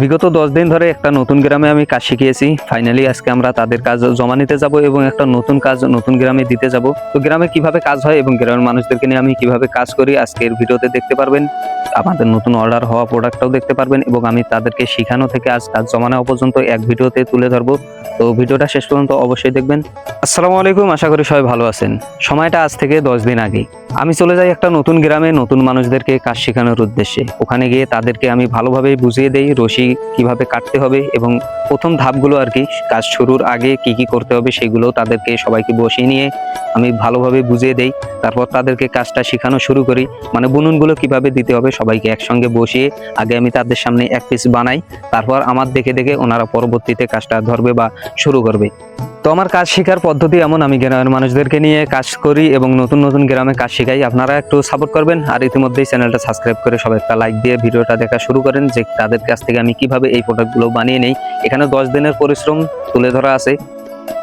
বিগত দশ দিন ধরে একটা নতুন গ্রামে আমি কাজ শিখিয়েছি। ফাইনালি আজকে আমরা তাদের কাজ জমা নিতে যাব এবং একটা নতুন কাজ, নতুন গ্রামে দিতে যাব। তো গ্রামে কীভাবে কাজ হয় এবং গ্রামের মানুষদেরকে নিয়ে আমি কীভাবে কাজ করি, আজকের ভিডিওতে দেখতে পারবেন। আমাদের নতুন অর্ডার হওয়া প্রোডাক্টটাও দেখতে পারবেন এবং আমি তাদেরকে শেখানো থেকে আজ কাজ জমা নেওয়া পর্যন্ত এক ভিডিওতে তুলে ধরবো। তো ভিডিওটা শেষ পর্যন্ত অবশ্যই দেখবেন। আসসালামু আলাইকুম, আশা করি সবাই ভালো আছেন। সময়টা আজ থেকে দশ দিন আগে। আমি চলে যাই একটা নতুন গ্রামে নতুন মানুষদেরকে কাজ শেখানোর উদ্দেশ্যে। ওখানে গিয়ে তাদেরকে আমি ভালোভাবে বুঝিয়ে দেই, রশি কীভাবে কাটতে হবে এবং প্রথম ধাপগুলো আর কি, কাজ শুরুর আগে কি কি করতে হবে সেগুলো তাদেরকে সবাইকে বসিয়ে নিয়ে আমি ভালোভাবে বুঝিয়ে দেই। তারপর তাদেরকে কাজটা শেখানো শুরু করি। মানে বুনুনগুলো কীভাবে দিতে হবে সবাইকে একসঙ্গে বসিয়ে আগে আমি তাদের সামনে এক পিস বানাই। তারপর আমার দেখে দেখে ওনারা পরবর্তীতে কাজটা ধরবে বা শুরু করবে। তো আমার কাজ শেখার পদ্ধতি এমন, আমি গ্রামের মানুষদেরকে নিয়ে কাজ করি এবং নতুন নতুন গ্রামে কাজ শেখাই। আপনারা একটু সাপোর্ট করবেন আর ইতিমধ্যেই চ্যানেলটা সাবস্ক্রাইব করে সবাই একটা লাইক দিয়ে ভিডিওটা দেখা শুরু করেন যে তাদের কাছ থেকে আমি কীভাবে এই প্রোডাক্টগুলো বানিয়ে নেই। এখানে দশ দিনের পরিশ্রম তুলে ধরা আছে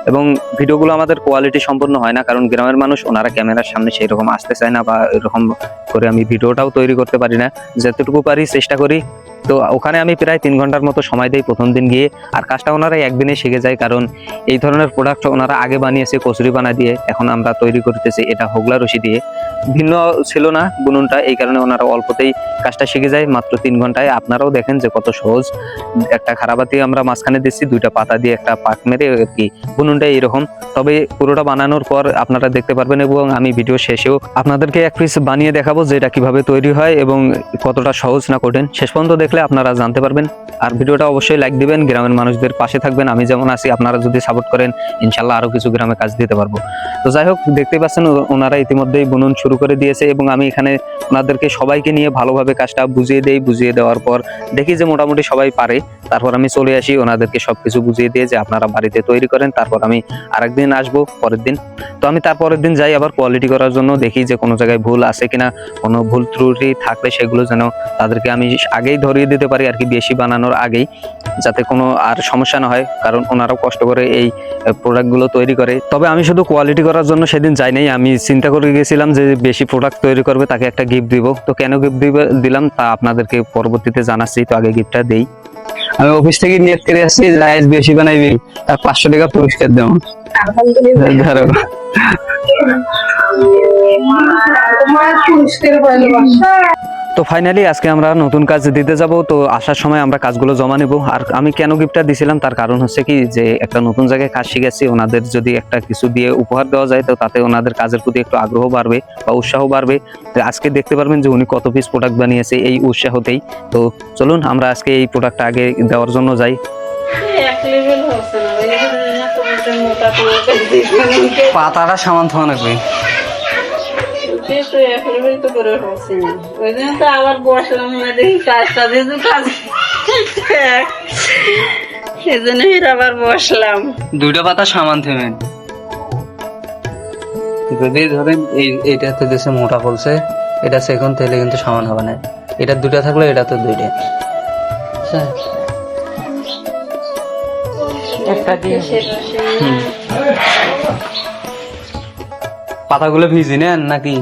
এবং ভিডিওগুলো আমাদের কোয়ালিটি সম্পূর্ণ হয় না, কারণ গ্রামের মানুষ, ওনারা ক্যামেরার সামনে সেই রকম আসতে চায় না বা এরকম করে আমি ভিডিওটাও তৈরি করতে পারি না। যতটুকু পারি চেষ্টা করি তো ওখানে আমি প্রায় তিন ঘণ্টার মতো সময় দিই প্রথম দিন গিয়ে। আর কাজটা ওনারা একদিনে শিখে যায়, কারণ এই ধরনের প্রোডাক্ট ওনারা আগে বানিয়েছে, কচুরি বানা দিয়ে। এখন আমরা তৈরি করতেছি এটা হোগলা রশি দিয়ে। ভিন্ন ছিল না বুনুনটা, এই কারণে ওনারা অল্পতেই কাজটা শিখে যায়, মাত্র তিন ঘন্টায়। আপনারাও দেখেন যে কত সহজ। একটা খারাপাতি আমরা মাঝখানে দিচ্ছি, দুইটা পাতা দিয়ে একটা পাক মেরে আর কি বুনুনটা এইরকম। তবে পুরোটা বানানোর পর আপনারা দেখতে পারবেন এবং আমি ভিডিও শেষেও আপনাদেরকে এক পিস বানিয়ে দেখাবো যে এটা কীভাবে তৈরি হয় এবং কতটা সহজ না কঠিন। শেষ পর্যন্ত দেখলে আপনারা জানতে পারবেন। আর ভিডিওটা অবশ্যই লাইক দিবেন, গ্রামের মানুষদের পাশে থাকবেন। আমি যেমন আছি, আপনারা যদি সাপোর্ট করেন ইনশাল্লাহ আরও কিছু গ্রামে কাজ দিতে পারব। তো যাই হোক, দেখতেই পাচ্ছেন ওনারা ইতিমধ্যেই বুনন শুরু করে দিয়েছে এবং আমি এখানে ওনাদেরকে সবাইকে নিয়ে ভালোভাবে কাজটা বুঝিয়ে দেই, বুঝিয়ে দেওয়ার পর দেখি যে মোটামুটি সবাই পারে। তারপর আমি চলে আসি, ওনাদেরকে সবকিছু বুঝিয়ে দিয়ে যে আপনারা বাড়িতে তৈরি করেন, তারপর আমি আরেকদিন আসব পরের দিন। তো আমি তারপরের দিন যাই আবার কোয়ালিটি করার জন্য, দেখি যে কোনো জায়গায় ভুল আছে কিনা, কোনো ভুল ত্রুটি থাকলে সেগুলো যেন তাদেরকে আমি আগেই ধরিয়ে দিতে পারি আর কি, বেশি বানানোর আগেই, যাতে কোনো আর সমস্যা না হয়, কারণ ওনারাও কষ্ট করে এই প্রোডাক্টগুলো তৈরি করে। তবে আমি শুধু কোয়ালিটি করার জন্য সেদিন যাই নাই। আমি চিন্তা করে গেছিলাম যে বেশি প্রোডাক্ট তৈরি করবে তাকে একটা গিফট দিব। তো কেন গিফট দিব দিলাম তা আপনাদেরকে পরবর্তীতে জানাচ্ছি তো আগে গিফটটা দেই। আমি অফিস থেকে নিয়ত করে আসছি রাইস বেশি বানাইবি তার পাঁচশো টাকা পুরস্কার দেবো। ধরো তো ফাইনালি আজকে আমরা নতুন কাজ দিতে যাব তো আসার সময় আমরা কাজগুলো জমা নেব। আর আমি কেন গিফটটা দিছিলাম তার কারণ হচ্ছে কি যে একটা নতুন জায়গায় কাজ শিখেছি ওনাদের যদি একটা কিছু দিয়ে উপহার দেওয়া যায় তো তাতে ওনাদের কাজের প্রতি একটু আগ্রহ বাড়বে বা উৎসাহ বাড়বে। তো আজকে দেখতে পারবেন যে উনি কত পিস প্রোডাক্ট বানিয়েছে এই উৎসাহতেই। তো চলুন আমরা আজকে এই প্রোডাক্টটা আগে দেওয়ার জন্য যাই। এক লেভেল হচ্ছে না ওই লেভেল না তো ওটা মোটা তোমাকে পাতাটা সামান থাকা লাগবে। তো এক লেভেল তো করে না ওই জন্য তো আবার বসলাম না দেখি কাজটা যেহেতু কাজ সেজন্য আবার বসলাম। দুইটা পাতা সামান থেমেন যদি ধরেন এই এইটাতে দেশে মোটা বলছে এটা সেকেন্ড তাহলে কিন্তু সমান হবে না। এটা দুটা থাকলে এটা তো দুইটা। একটা দিয়ে পাতাগুলো ভিজি নেন নাকি?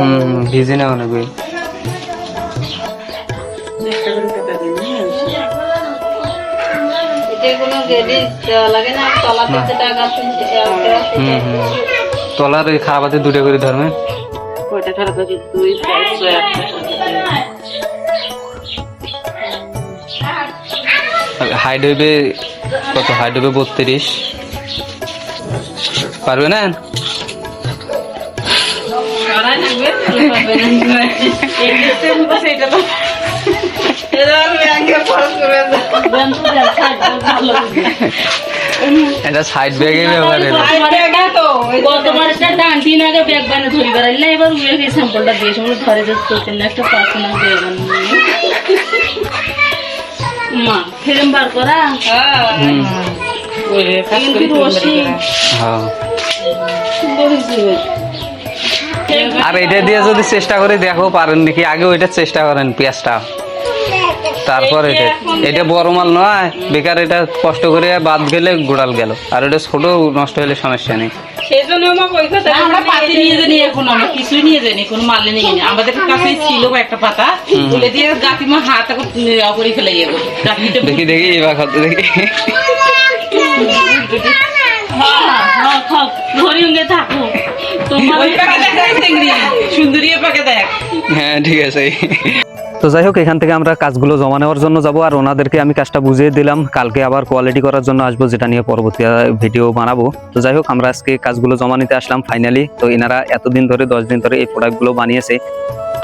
অনেক ভিজি অনেক। না হুম তলার ওই খারাপ আছে দুটো করে ধরবেন। ওইটা খারাপ আছে দুই হাইট হইবে কত? হাইট হইবে বত্রিশ। পারবে না? এটা সাইড ব্যাগে ব্যবহার এলো গতবার একটা ডান দিন আগে ব্যাগ বানিয়ে ধরি বেড়াইলে এবার উড়ে গিয়ে স্যাম্পলটা দিয়ে সময় ঘরে যাচ্ছে করতেন একটা পার্সোনাল ব্যাগ মা ফিল্ম বার করা। হ্যাঁ। আর এটা দিয়ে যদি চেষ্টা করে দেখো পারেন নাকি আগে ওইটা চেষ্টা করেন পেঁয়াজটা। তারপর এটা। এটা বড় মাল নয় বেকার এটা কষ্ট করে বাদ গেলে গোড়াল গেল। আর এটা ছোট নষ্ট হলে সমস্যা নেই। সেই জন্য আমাকে ওই কথা না, আমরা পাতি নিয়ে যাই এখন আমরা কিছুই নিয়ে যাইনি কোনো মাল নিয়ে যাইনি আমাদের কাছে ছিল একটা পাতা তুলে দিয়ে গাতি হাত এখন করে ফেলে দেখি দেখি এবার দেখি। হ্যাঁ হ্যাঁ হ্যাঁ ঠিক আছে তো যাই হোক এখান থেকে আমরা কাজগুলো জমা নেওয়ার জন্য যাব আর ওনাদেরকে আমি কাজটা বুঝিয়ে দিলাম কালকে আবার কোয়ালিটি করার জন্য আসব যেটা নিয়ে পরবর্তী ভিডিও বানাবো তো যাই হোক আমরা আজকে কাজগুলো জমা নিতে আসলাম ফাইনালি তো এনারা এতদিন ধরে দশ দিন ধরে এই প্রোডাক্টগুলো বানিয়েছে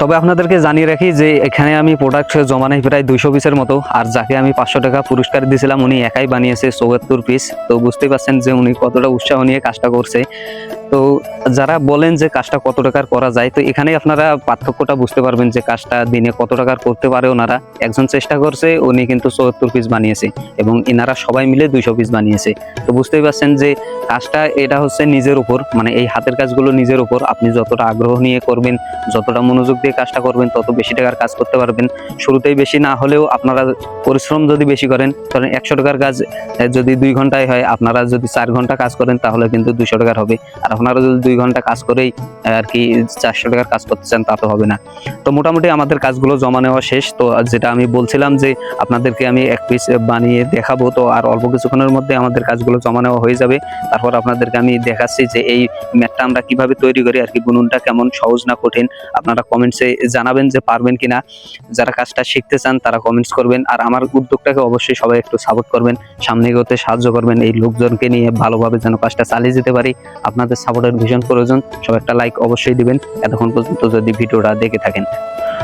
তবে আপনাদেরকে জানিয়ে রাখি যে এখানে আমি প্রোডাক্ট জমা নেই প্রায় দুইশো পিসের মতো, আর যাকে আমি পাঁচশো টাকা পুরস্কার দিয়েছিলাম, উনি একাই বানিয়েছে চৌহাত্তর পিস তো বুঝতেই পারছেন যে উনি কতটা উৎসাহ নিয়ে কাজটা করছে। তো যারা বলেন যে কাজটা কত টাকার করা যায়, তো এখানে আপনারা পার্থক্যটা বুঝতে পারবেন যে কাজটা দিনে কত টাকার করতে পারে ওনারা। একজন চেষ্টা করছে, উনি কিন্তু চৌহাত্তর পিস বানিয়েছে এবং এনারা সবাই মিলে দুইশো পিস বানিয়েছে। তো বুঝতেই পারছেন যে কাজটা এটা হচ্ছে নিজের উপর মানে এই হাতের কাজগুলো নিজের উপর। আপনি যতটা আগ্রহ নিয়ে করবেন, যতটা মনোযোগ দিয়ে কাজটা করবেন, তত বেশি টাকার কাজ করতে পারবেন। শুরুতেই বেশি না হলেও আপনারা পরিশ্রম যদি বেশি করেন, ধরেন একশো টাকার কাজ যদি দুই ঘন্টায় হয়, আপনারা যদি চার ঘণ্টা কাজ করেন, তাহলে কিন্তু দুইশো টাকার হবে। আর আপনারা যদি দুই ঘণ্টা কাজ করেই আর কি চারশো টাকার কাজ করতে চান, তা তো হবে না। তো মোটামুটি আমাদের কাজগুলো জমা নেওয়া শেষ। তো যেটা আমি বলছিলাম যে, আপনাদেরকে আমি এক পিস বানিয়ে দেখাবো, তো আর অল্প কিছুক্ষণের মধ্যে আমাদের কাজগুলো জমা নেওয়া হয়ে যাবে। তারপর আপনাদেরকে আমি দেখাচ্ছি যে, এই ম্যাটটা আমরা কীভাবে তৈরি করি, আর কি বুনুনটা কেমন সহজ না কঠিন, আপনারা কমেন্টসে জানাবেন যে পারবেন কিনা। যারা কাজটা শিখতে চান, তারা কমেন্টস করবেন। আর আমার উদ্যোগটাকে অবশ্যই সবাই একটু সাপোর্ট করবেন। সামনে এগোতে সাহায্য করবেন এই লোকজনকে নিয়ে, ভালোভাবে যেন কাজটা চালিয়ে যেতে পারি। আপনাদের সাপোর্টের ভীষণ প্রয়োজন। সবাই একটা লাইক অবশ্যই দিবেন। এতক্ষণ পর্যন্ত যদি ভিডিওটা দেখে থাকেন।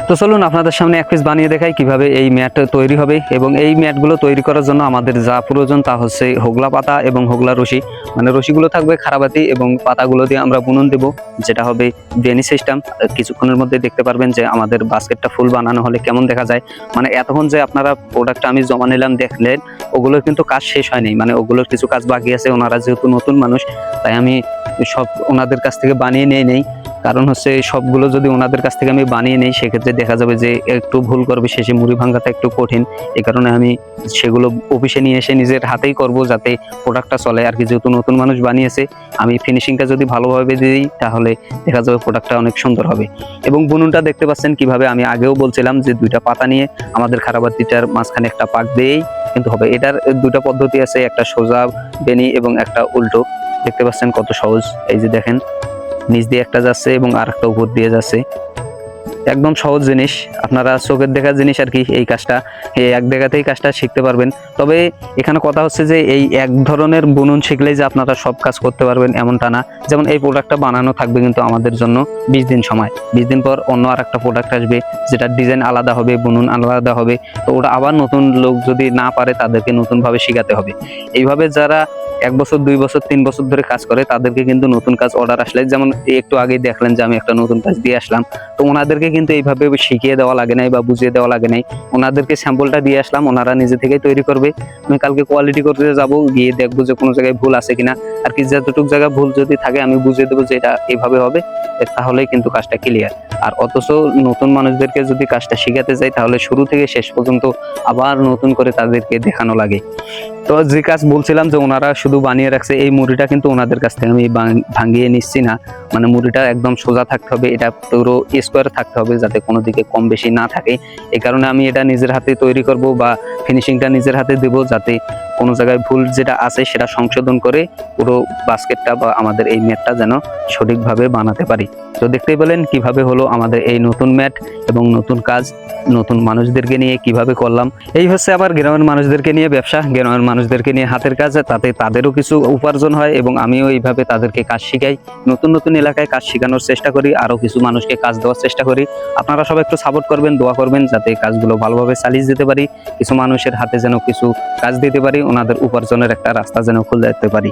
তো চলুন আপনাদের সামনে এক পিস বানিয়ে দেখাই কীভাবে এই ম্যাট তৈরি হবে এবং এই ম্যাটগুলো তৈরি করার জন্য আমাদের যা প্রয়োজন তা হচ্ছে হোগলা পাতা এবং হোগলা রশি। মানে রশিগুলো থাকবে খারাবাতি এবং পাতাগুলো দিয়ে আমরা বুনন দেব, যেটা হবে বেনি সিস্টেম কিছুক্ষণের মধ্যে দেখতে পারবেন যে আমাদের বাস্কেটটা ফুল বানানো হলে কেমন দেখা যায়। মানে এতক্ষণ যে আপনারা প্রোডাক্টটা আমি জমা নিলাম, দেখলেন, ওগুলোর কিন্তু কাজ শেষ হয়নি। মানে ওগুলোর কিছু কাজ বাকি আছে। ওনারা যেহেতু নতুন মানুষ, তাই আমি সব ওনাদের কাছ থেকে বানিয়ে নিয়ে নেই। কারণ হচ্ছে সবগুলো যদি ওনাদের কাছ থেকে আমি বানিয়ে নেই, সেক্ষেত্রে দেখা যাবে যে একটু ভুল করবে, শেষে মুড়ি ভাঙাটা একটু কঠিন। এই কারণে আমি সেগুলো অফিসে নিয়ে এসে নিজের হাতেই করব যাতে প্রোডাক্টটা চলে। আর কি যেহেতু নতুন মানুষ বানিয়েছে, আমি ফিনিশিংটা যদি ভালোভাবে দিই, তাহলে দেখা যাবে প্রোডাক্টটা অনেক সুন্দর হবে। এবং বুনুনটা দেখতে পাচ্ছেন কীভাবে আমি আগেও বলছিলাম যে দুইটা পাতা নিয়ে আমাদের খারাপাতিটার মাঝখানে একটা পাক দিয়েই কিন্তু হবে। এটার দুটা পদ্ধতি আছে, একটা সোজা বেনি এবং একটা উল্টো। দেখতে পাচ্ছেন কত সহজ। এই যে দেখেন, নিচ দিয়ে একটা যাচ্ছে এবং আর একটা উপর দিয়ে যাচ্ছে। একদম সহজ জিনিস। আপনারা চোখের দেখা জিনিস আর কি এই কাজটা এক জায়গাতেই কাজটা শিখতে পারবেন। তবে এখানে কথা হচ্ছে যে এই এক ধরনের বুনন শিখলেই যে আপনারা সব কাজ করতে পারবেন এমনটা না। যেমন এই প্রোডাক্টটা বানানো থাকবে কিন্তু আমাদের জন্য বিশ দিন সময়। বিশ দিন পর অন্য আর একটা প্রোডাক্ট আসবে যেটা ডিজাইন আলাদা হবে, বুনন আলাদা হবে। তো ওটা আবার নতুন লোক যদি না পারে তাদেরকে নতুনভাবে শেখাতে হবে। এইভাবে যারা এক বছর, দুই বছর, তিন বছর ধরে কাজ করে, তাদেরকে কিন্তু নতুন কাজ অর্ডার আসলে, যেমন একটু আগেই দেখলেন যে আমি একটা নতুন কাজ দিয়ে আসলাম। তো ওনাদেরকে কিন্তু এইভাবে শিখিয়ে দেওয়া লাগে নাই বা বুঝিয়ে দেওয়া লাগে নাই। ওনাদেরকে স্যাম্পলটা দিয়ে আসলাম, ওনারা নিজে থেকেই তৈরি করবে। আমি কালকে কোয়ালিটি করতে যাব, গিয়ে দেখব যে কোনো জায়গায় ভুল আছে কিনা। আর কি যতটুকু জায়গায় ভুল যদি থাকে, আমি বুঝিয়ে দেবো যে এটা এইভাবে হবে তাহলেই কিন্তু কাজটা ক্লিয়ার আর অথচ নতুন মানুষদেরকে যদি কাজটা শিখাতে যাই, তাহলে শুরু থেকে শেষ পর্যন্ত আবার নতুন করে তাদেরকে দেখানো লাগে। তো যে কাজ বলছিলাম যে ওনারা শুধু বানিয়ে রাখছে এই মুড়িটা কিন্তু ওনাদের কাছ থেকে আমি ভাঙিয়ে নিচ্ছি না। মানে মুড়িটা একদম সোজা থাকতে হবে, এটা পুরো স্কোয়ার থাকতে হবে যাতে কোনো দিকে কম বেশি না থাকে। এই কারণে আমি এটা নিজের হাতে তৈরি করব বা ফিনিশিংটা নিজের হাতে দেব যাতে কোনো জায়গায় ভুল যেটা আছে সেটা সংশোধন করে পুরো বাস্কেটটা বা আমাদের এই ম্যাটটা যেন সঠিকভাবে বানাতে পারি। তো দেখতেই পেলেন কীভাবে হলো আমাদের এই নতুন ম্যাট এবং নতুন কাজ, নতুন মানুষদেরকে নিয়ে কীভাবে করলাম। এই হচ্ছে আবার গ্রামের মানুষদেরকে নিয়ে ব্যবসা। গ্রামের মানুষদেরকে নিয়ে হাতের কাজ, তাতে তাদেরও কিছু উপার্জন হয় এবং আমিও এইভাবে তাদেরকে কাজ শিখাই। নতুন নতুন এলাকায় কাজ শেখানোর চেষ্টা করি আরও কিছু মানুষকে কাজ দেওয়ার চেষ্টা করি। আপনারা সবাই একটু সাপোর্ট করবেন, দোয়া করবেন যাতে কাজগুলো ভালোভাবে চালিয়ে যেতে পারি। কিছু মানুষের হাতে যেন কিছু কাজ দিতে পারি, ওনাদের উপার্জনের একটা রাস্তা যেন খুলে দিতে পারি।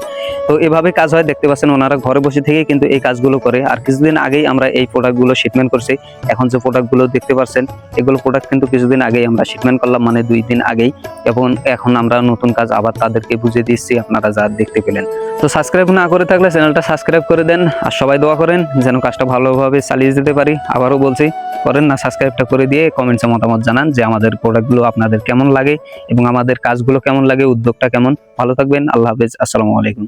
তো এভাবে কাজ হয়, দেখতে পাচ্ছেন ওনারা ঘরে বসে থেকে কিন্তু এই কাজগুলো করে। আর কিছুদিন আগেই আমরা এই প্রোডাক্টগুলো শিপমেন্ট করছি। এখন যে প্রোডাক্টগুলো দেখতে পাচ্ছেন, এগুলো প্রোডাক্ট কিন্তু কিছুদিন আগেই আমরা শিপমেন্ট করলাম মানে দুই দিন আগেই। এবং এখন আমরা নতুন কাজ আবার তাদেরকে বুঝিয়ে দিচ্ছি, আপনারা যা দেখতে পেলেন। তো সাবস্ক্রাইব না করে থাকলে চ্যানেলটা সাবস্ক্রাইব করে দেন। আর সবাই দোয়া করেন, যেন কাজটা ভালোভাবে চালিয়ে যেতে পারি। আবারও বলছি, করেন না সাবস্ক্রাইবটা করে দিয়ে কমেন্টসে মতামত জানান যে আমাদের প্রোডাক্টগুলো আপনাদের কেমন লাগে এবং আমাদের কাজগুলো কেমন লাগে, উদ্যোগটা কেমন। ভালো থাকবেন, আল্লাহ হাফেজ, আসসালামু আলাইকুম।